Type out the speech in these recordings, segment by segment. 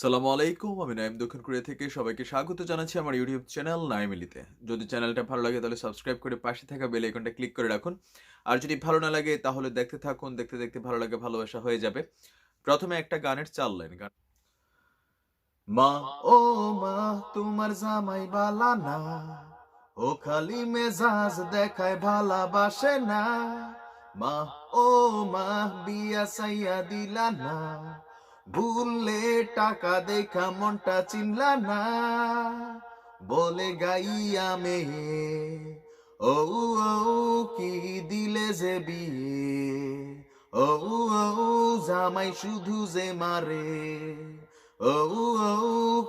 সালামু আলাইকুম, আমি নাইম দক্ষিণ কোরিয়া থেকে সবাইকে স্বাগত জানাচ্ছি আমার ইউটিউব চ্যানেল নাইমিলিতে যদি চ্যানেলটা ভালো লাগে তাহলে সাবস্ক্রাইব করে পাশে থাকা বেল আইকনটা ক্লিক করে রাখুন। আর যদি ভালো না লাগে তাহলে দেখতে থাকুন, দেখতে দেখতে ভালো লাগে, ভালোবাসা হয়ে যাবে। প্রথমে একটা গানের চাল লাইন, গান মা, ও মা, তোমার জামাই বালা না। ও খালি মেজাজ দেখায় ভালোবাসে না। মা, ও মা, বিয়া সাইয়া দিলা না। ভুললে টাকা দেখা মনটা চিনলা না। বলে গাইয়া মে ও কি দিলে যে বিয়ে? ও জামাই শুধু যে মারে। ও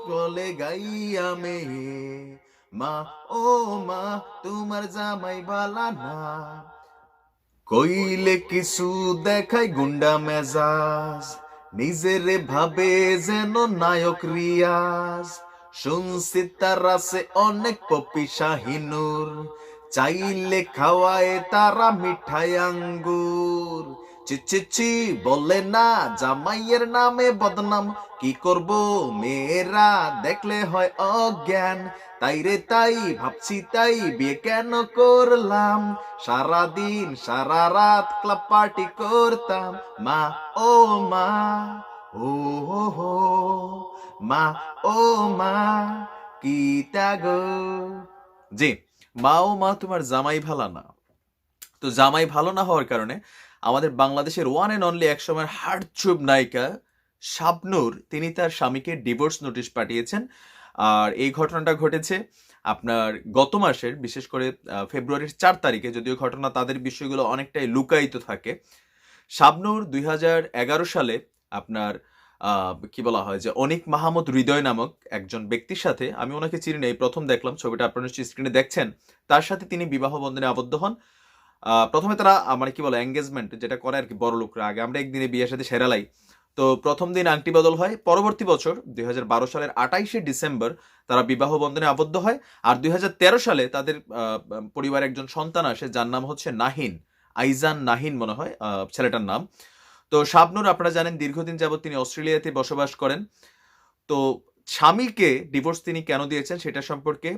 বলে গাইয়া মে মা, ও, মা, তোমার জামাই বালা না। কইলে কিছু দেখাই গুন্ডা মেজাজ নিজের ভাবে যেন নায়ক রিয়াজ। শুনছি তার আছে অনেক পপি শাহিনুর। চাইলে খাওয়ায় তারা মিঠাই আঙ্গুর। চি চি চি, বলে না, জামাইয়ের নামে বদনাম। কি করব মেয়েরা, দেখলে হয় অজ্ঞান। তাই রে তাই, ভাবছি তাই, বিয়ে কেন করলাম? সারা দিন সারা রাত ক্লাব পার্টি করতাম। মা, ও মা, ও, হো হো, মা, ও মা, কি গো জি, মা ও মা তোমার জামাই ভালো না। তো জামাই ভালো না হওয়ার কারণে আমাদের বাংলাদেশের ওয়ান অ্যান্ড অনলি একসময়ের হার্টচুব নায়িকা শাবনূর, তিনি তার স্বামীকে ডিভোর্স নোটিশ পাঠিয়েছেন। আর এই ঘটনাটা ঘটেছে আপনার গত মাসের, বিশেষ করে ফেব্রুয়ারির চার তারিখে, যদিও ঘটনা তাদের বিষয়গুলো অনেকটাই লুকায়িত থাকে। শাবনূর দুই সালে আপনার কি বলা হয় যে, অনিক মাহমুদ হৃদয় নামক একজন ব্যক্তির সাথে, আমি ওনাকে চিনি নাই প্রথম দেখলাম, ছবিটা আপনারা স্ক্রিনে দেখছেন, তার সাথে তিনি বিবাহ বন্ধনে আবদ্ধ হন। প্রথমে তারা মানে কি বলে এঙ্গেজমেন্ট যেটা করে আর কি বড় লোকরা, আগে আমরা একদিনে বিয়ের সাথে সেরালাই তো প্রথম দিন আংটি বদল হয়, পরবর্তী বছর দু হাজার বারো সালের আঠাইশে ডিসেম্বর তারা বিবাহ বন্ধনে আবদ্ধ হয়, আর দুই হাজার তেরো সালে তাদের পরিবারে একজন সন্তান আসে যার নাম হচ্ছে নাহিন, আইজান নাহিন মনে হয় ছেলেটার নাম। তো শাবনুর, আপনারা জানেন, দীর্ঘদিন যাবত তিনি অস্ট্রেলিয়াতে বসবাস করেন। তো স্বামীকে ডিভোর্স তিনি কেন দিয়েছেন সেটা সম্পর্কে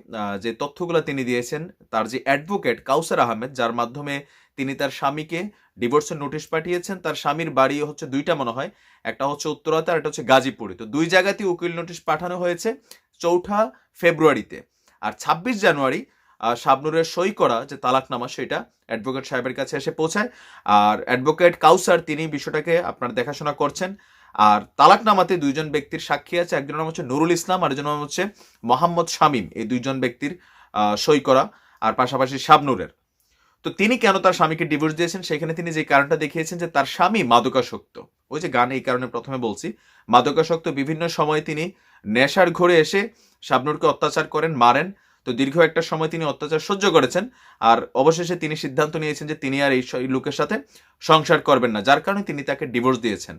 যে তথ্যগুলো তিনি দিয়েছেন তার যে অ্যাডভোকেট কাউসার আহমেদ যার মাধ্যমে তিনি তার স্বামীকে ডিভোর্সের নোটিশ পাঠিয়েছেন তার স্বামীর বাড়ি হচ্ছে দুইটা মনে হয় একটা হচ্ছে উত্তরাতে আর একটা হচ্ছে গাজীপুরে। তো দুই জায়গাতেই উকিল নোটিশ পাঠানো হয়েছে চৌঠা ফেব্রুয়ারিতে। আর ছাব্বিশ জানুয়ারি আহ, শাবনুরের সই করা যে তালাকনামা সেটা অ্যাডভোকেট সাহেবের কাছে এসে পৌঁছায়। আর অ্যাডভোকেট কাউসার তিনি বিষয়টাকে আপনার দেখাশোনা করছেন। আর তালাকনামাতে দুইজন ব্যক্তির সাক্ষী আছে, একজনের নাম হচ্ছে নুরুল ইসলাম আর একজনের নাম হচ্ছে মোহাম্মদ শামীম। এই দুইজন ব্যক্তির সই করা, আর পাশাপাশি শাবনুরের। তো তিনি কেন তার স্বামীকে ডিভোর্স দিয়েছেন? সেখানে তিনি যে কারণটা দেখিয়েছেন যে তার স্বামী মাদকাসক্ত। ওই যে গান এই কারণে প্রথমে বলছি, মাদকাসক্ত বিভিন্ন সময়ে তিনি নেশার ঘরে এসে শাবনুরকে অত্যাচার করেন, মারেন। তো দীর্ঘ একটা সময় তিনি অত্যাচার সহ্য করেছেন, আর অবশেষে তিনি সিদ্ধান্ত নিয়েছেন যে তিনি আর এই লোকের সাথে সংসার করবেন না, যার কারণে তিনি তাকে ডিভোর্স দিয়েছেন।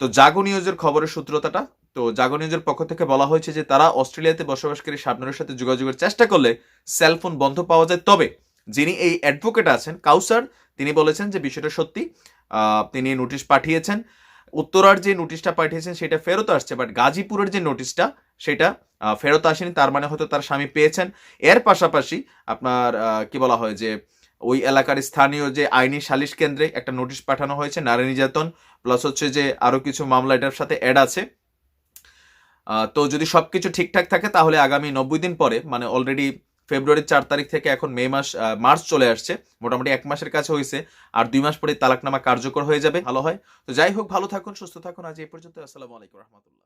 তো জাগো নিউজের খবরের সূত্রতাটা, তো জাগো নিউজের পক্ষ থেকে বলা হয়েছে যে তারা অস্ট্রেলিয়াতে বসবাসকারী শাবনুরের সাথে যোগাযোগের চেষ্টা করলে সেলফোন বন্ধ পাওয়া যায়। তবে যিনি এই অ্যাডভোকেট আছেন, কাউসার, তিনি বলেছেন যে বিষয়টা সত্যি। তিনি নোটিশ পাঠিয়েছেন। উত্তরার যে নোটিশটা পাঠিয়েছেন সেটা ফেরত আসছে বাট গাজীপুরের যে নোটিশটা সেটা ফেরত আসেনি। তার মানে হয়তো তার স্বামী পেয়েছেন। এর পাশাপাশি আপনার কি বলা হয় যে ওই এলাকার স্থানীয় যে আইনি সালিশ কেন্দ্রে একটা নোটিশ পাঠানো হয়েছে, নারী নির্যাতন প্লাস হচ্ছে যে আরও কিছু মামলা এটার সাথে অ্যাড আছে। তো যদি সবকিছু ঠিকঠাক থাকে, তাহলে আগামী নব্বই দিন পরে মানে অলরেডি ফেব্রুয়ারির চার তারিখ থেকে এখন মে মাস মার্চ চলে আসছে, মোটামুটি এক মাসের কাছে হয়েছে, আর দুই মাস পরে তালাকনামা কার্যকর হয়ে যাবে, ভালো হয়। তো যাই হোক, ভালো থাকুন, সুস্থ থাকুন, আজ এই পর্যন্ত, আসসালামু আলাইকুম, রহমতুল্লাহ।